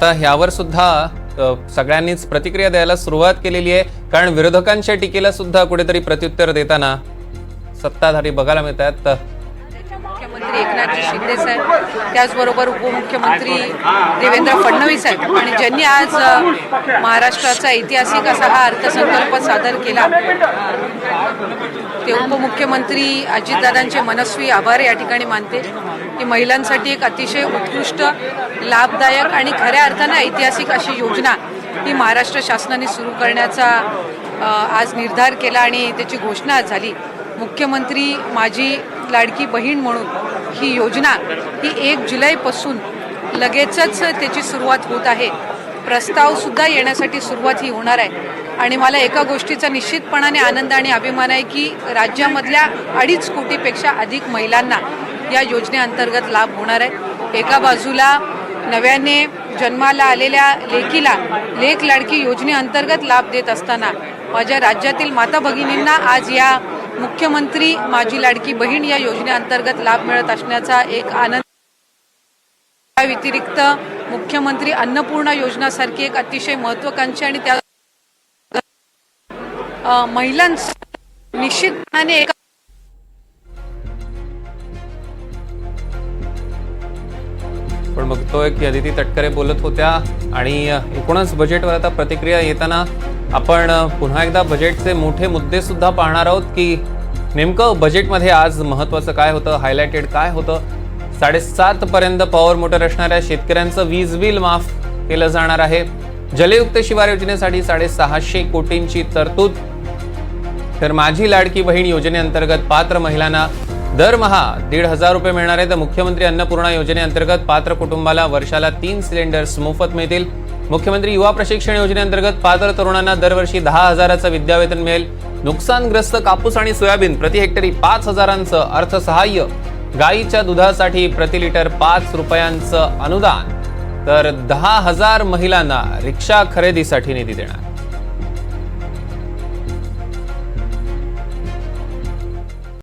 तर ह्यावर सुद्धा सगळ्यांनीच प्रतिक्रिया द्यायला सुरुवात केलेली आहे. कारण विरोधकांच्या टीकेला सुद्धा कुठेतरी प्रत्युत्तर देताना सत्ताधारी बघायला मिळतात मुख्यमंत्री एकनाथजी शिंदे साहेब त्याचबरोबर उपमुख्यमंत्री देवेंद्र फडणवीस साहेब आणि ज्यांनी आज महाराष्ट्राचा ऐतिहासिक असा हा अर्थसंकल्प सादर केला ते उपमुख्यमंत्री अजितदादांचे मनस्वी आभार या ठिकाणी मानते. ही महिलांसाठी एक अतिशय उत्कृष्ट लाभदायक आणि खऱ्या अर्थानं ऐतिहासिक अशी योजना ही महाराष्ट्र शासनाने सुरू करण्याचा आज निर्धार केला आणि त्याची घोषणा आज झाली. मुख्यमंत्री माझी लाडकी बहीण म्हणून ही योजना ही एक जुलैपासून लगेचच त्याची सुरुवात होत आहे. प्रस्तावसुद्धा येण्यासाठी सुरुवात ही होणार आहे. आणि मला एका गोष्टीचा निश्चितपणाने आनंद आणि अभिमान आहे की राज्यामधल्या अडीच कोटीपेक्षा अधिक महिलांना या योजनेअंतर्गत लाभ होणार आहे एका बाजूला नव्याने जन्माला आलेल्या लेकीला लेख लाडकी योजनेअंतर्गत लाभ देत असताना माझ्या राज्यातील माता भगिनींना आज या मुख्यमंत्री माझी लाडकी बहीण या योजनेअंतर्गत लाभ मिळत असण्याचा एक आनंद. त्या व्यतिरिक्त मुख्यमंत्री अन्नपूर्णा योजनासारखी एक अतिशय महत्वाकांक्षी आणि त्या अ, महिलांस निश्चितपणाने एका बघतोय की अदिती तटकरे बोलत होत्या आणि एकूणच बजेटवर आता प्रतिक्रिया येताना आपण पुन्हा एकदा बजेटचे मोठे मुद्दे सुद्धा पाहणार आहोत की नेमकं बजेटमध्ये आज महत्त्वाचं काय होतं हायलाइटेड काय होतं? साडेसातपर्यंत पॉवर मोटर असणाऱ्या शेतकऱ्यांचं वीज बिल माफ केलं जाणार आहे. जलयुक्त शिवार योजनेसाठी साडेसहाशे कोटींची तरतूद. तर माझी लाडकी बहीण योजनेअंतर्गत पात्र महिलांना दरमहा दीड हजार रुपये मिळणार आहे तर मुख्यमंत्री अन्नपूर्णा योजनेअंतर्गत पात्र कुटुंबाला वर्षाला तीन सिलेंडर्स मोफत मिळतील. मुख्यमंत्री युवा प्रशिक्षण योजनेअंतर्गत पात्र तरुणांना दरवर्षी दहा हजाराचं विद्यावेतन मिळेल. नुकसानग्रस्त कापूस आणि सोयाबीन प्रति हेक्टरी पाच हजारांचं अर्थसहाय्य. गायीच्या दुधासाठी प्रति लिटर पाच रुपयांचं अनुदान. तर दहा हजार महिलांना रिक्षा खरेदीसाठी निधी देणार.